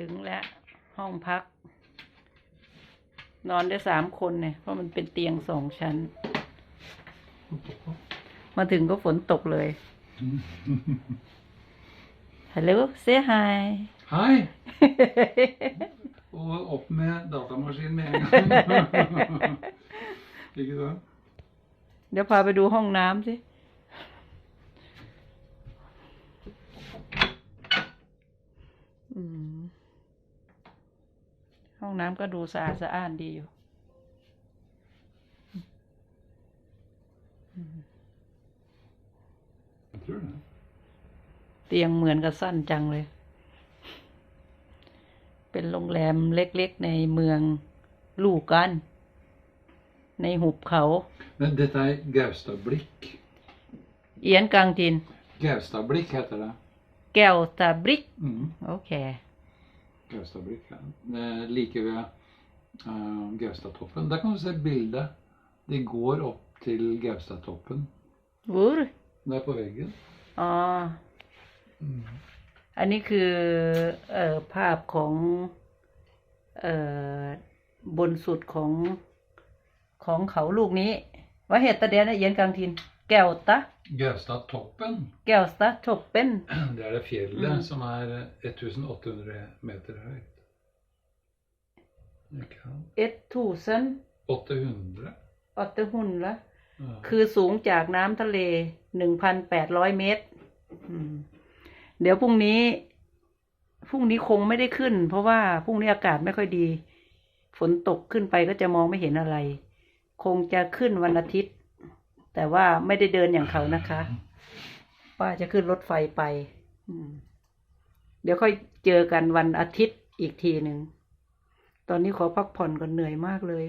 ถึงแล้วห้องพัก นอนได้สามคนเนี่ย เพราะมันเป็นเตียงสองชั้น มาถึงก็ฝนตกเลย ฮัลโหลเซฮาย Hei! Og opp med datamaskinen med en gang. Ikke sant? เดี๋ยวพาไปดูห้องน้ำสิ อืม ห้องน้ำก็ดูสะอาดสะอ้านดีอยู่ Jeg tror det. เตียงเหมือนกับสั้นจังเลย เป็นโรงแรมเล็กๆ ในเมืองลูกกัน ในหุบเขา Men dette er Gaustad Blikk. เอียนกลางทิน Gaustad Blikk heter det. แก้วตาบริก Mm. โอ เค Gaustad Blikk, ja. Det er like ved uh, Gaustatoppen. Der kan du se bildet. De går opp til Gaustatoppen. hvor Det er på veggen. อ๋อ อันนี้คือเอ่อภาพของเอ่อบนสุดของของเขาลูกนี้ ว่าเหตุตะเดียนเอียนกลางทิน แก้วตะ Gaustatoppen, แก้วตะทบเป็น det er det fjellet Mm. som er eh, 1800 meter høyt. Ikke sant? เอ็ดทูเซน 800. ออตเตอร์หุนละ Ja. คือสูงจากน้ำทะเลหนึ่งพันแปดร้อยเมตรอืมเดี๋ยวพรุ่งนี้ พรุ่งนี้คงไม่ได้ขึ้น เพราะว่าพรุ่งนี้อากาศไม่ค่อยดี ฝนตกขึ้นไปก็จะมองไม่เห็นอะไร คงจะขึ้นวันอาทิตย์ แต่ว่าไม่ได้เดินอย่างเขานะคะ ป้าจะขึ้นรถไฟไปเดี๋ยวค่อยเจอกันวันอาทิตย์อีกทีหนึ่ง ตอนนี้ขอพักผ่อนก่อนเหนื่อยมากเลย